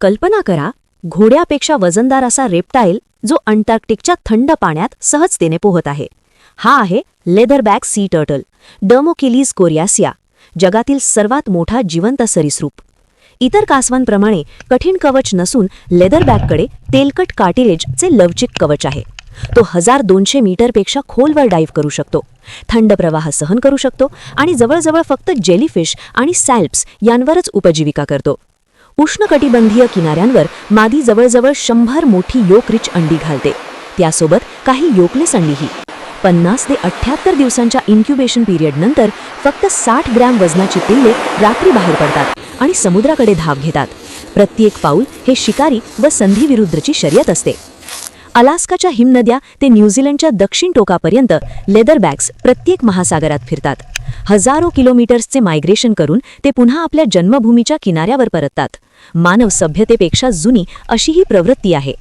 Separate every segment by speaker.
Speaker 1: कल्पना करा घोड्यापेक्षा वजनदार असा रेप्टाईल जो अंटार्क्टिकच्या थंड पाण्यात सहजतेने पोहत आहे. हा आहे लेदरबॅक सी टर्टल डमोकिलीज कोरियासिया जगातील सर्वात मोठा जिवंत सरीसरूप इतर कासवांप्रमाणे कठीण कवच नसून लेदरबॅककडे तेलकट कार्टिलेजचे लवचिक कवच आहे. तो हजार दोनशे मीटरपेक्षा खोलवर डाईव्ह करू शकतो थंड प्रवाह सहन करू शकतो आणि जवळजवळ फक्त जेलीफिश आणि सॅल्प्स यांवरच उपजीविका करतो. उष्णकटिबंधीय किनाऱ्यांवर मादी जवळजवळ शंभर मोठी योकरिच अंडी घालते. त्यासोबत काही योकलेस अंडीही. पन्नास ते अठ्ठ्याहत्तर दिवसांच्या इन्क्युबेशन पिरियडनंतर फक्त साठ ग्रॅम वजनाची पिल्ले रात्री बाहेर पडतात आणि समुद्राकडे धाव घेतात. प्रत्येक पाऊल हे शिकारी व संधीविरुद्धची शर्यत असते. अलास्काच्या हिमनद्या ते न्यूझीलंडच्या दक्षिण टोकापर्यंत लेदरबॅग्स प्रत्येक महासागरात फिरतात. हजारो किलोमीटर्सचे मायग्रेशन करून ते पुन्हा आपल्या जन्मभूमीच्या किनाऱ्यावर परततात. मानव सभ्यतेपेक्षा जुनी अशी ही प्रवृत्ती आहे.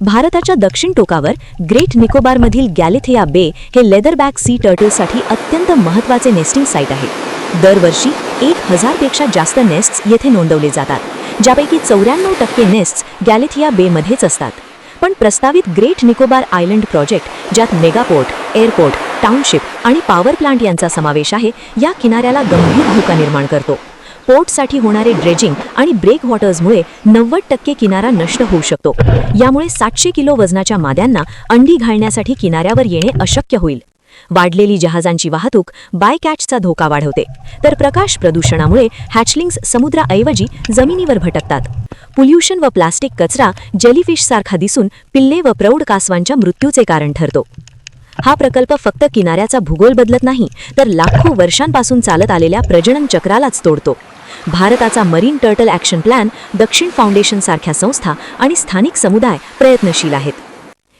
Speaker 1: भारताच्या दक्षिण टोकावर ग्रेट निकोबारमधील गॅलिथिया बे हे लेदरबॅक सी टर्टलसाठी अत्यंत महत्त्वाचे नेस्टिंग साईट आहे. दरवर्षी एक हजारपेक्षा जास्त नेस्ट्स येथे नोंदवले जातात ज्यापैकी चौऱ्याण्णव टक्के नेस्ट्स गॅलिथिया बेमध्येच असतात. आपण प्रस्तावित ग्रेट निकोबार आयलंड प्रोजेक्ट ज्यात मेगापोर्ट एअरपोर्ट टाउनशिप आणि पॉवर प्लांट यांचा समावेश आहे या किनाऱ्याला गंभीर धोका निर्माण करतो. पोर्टसाठी होणारे ड्रेजिंग आणि ब्रेक वॉटर्समुळे नव्वद टक्के किनारा नष्ट होऊ शकतो. यामुळे सातशे किलो वजनाच्या माद्यांना अंडी घालण्यासाठी किनाऱ्यावर येणे अशक्य होईल. वाढलेली जहाजांची वाहतूक बायकॅचचा धोका वाढवते. तर प्रकाश प्रदूषणामुळे हॅचलिंग्स समुद्राऐवजी जमिनीवर भटकतात. पोल्युशन व प्लास्टिक कचरा जेलीफिशसारखा दिसून पिल्ले व प्रौढ कासवांच्या मृत्यूचे कारण ठरतो. हा प्रकल्प फक्त किनाऱ्याचा भूगोल बदलत नाही तर लाखो वर्षांपासून चालत आलेल्या प्रजनन चक्रालाच तोडतो. भारताचा marine turtle action plan Dakshin foundation सारख्या संस्था आणि स्थानिक समुदाय प्रयत्नशील आहेत.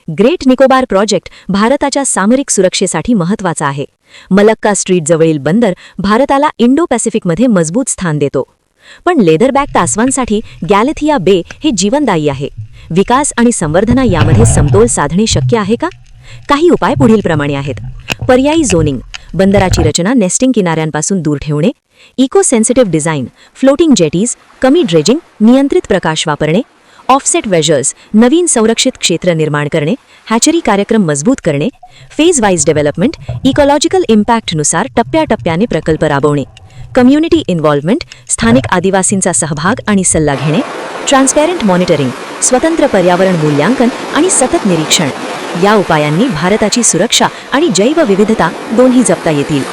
Speaker 1: ग्रेट निकोबार प्रोजेक्ट भारताच्या सामरिक सुरक्षेसाठी महत्त्वाचा आहे. मलक्का स्ट्रीट जवळील बंदर भारताला इंडो पॅसिफिकमध्ये मजबूत स्थान देतो. पण लेदरबॅक तासवांसाठी गॅलेथिया बे हे जीवनदायी आहे. विकास आणि संवर्धना यामध्ये समतोल साधणे शक्य आहे का? काही उपाय पुढीलप्रमाणे आहेत. पर्यायी झोनिंग बंदराची रचना नेस्टिंग किनाऱ्यांपासून दूर ठेवणे eco sensitive design floating jetties कमी ड्रेजिंग नियंत्रित प्रकाश वापरणे ऑफसेट वेजर्स नवीन संरक्षित क्षेत्र निर्माण करणे हॅचरी कार्यक्रम मजबूत करणे फेज वाईज डेव्हलपमेंट इकॉलॉजिकल इम्पॅक्टनुसार टप्प्याटप्प्याने प्रकल्प राबवणे. कम्युनिटी इन्व्हॉल्वमेंट स्थानिक आदिवासींचा सहभाग आणि सल्ला घेणे ट्रान्सपॅरंट मॉनिटरिंग स्वतंत्र पर्यावरण मूल्यांकन आणि सतत निरीक्षण. या उपायांनी भारताची सुरक्षा आणि जैवविविधता दोन्ही जपता येतील.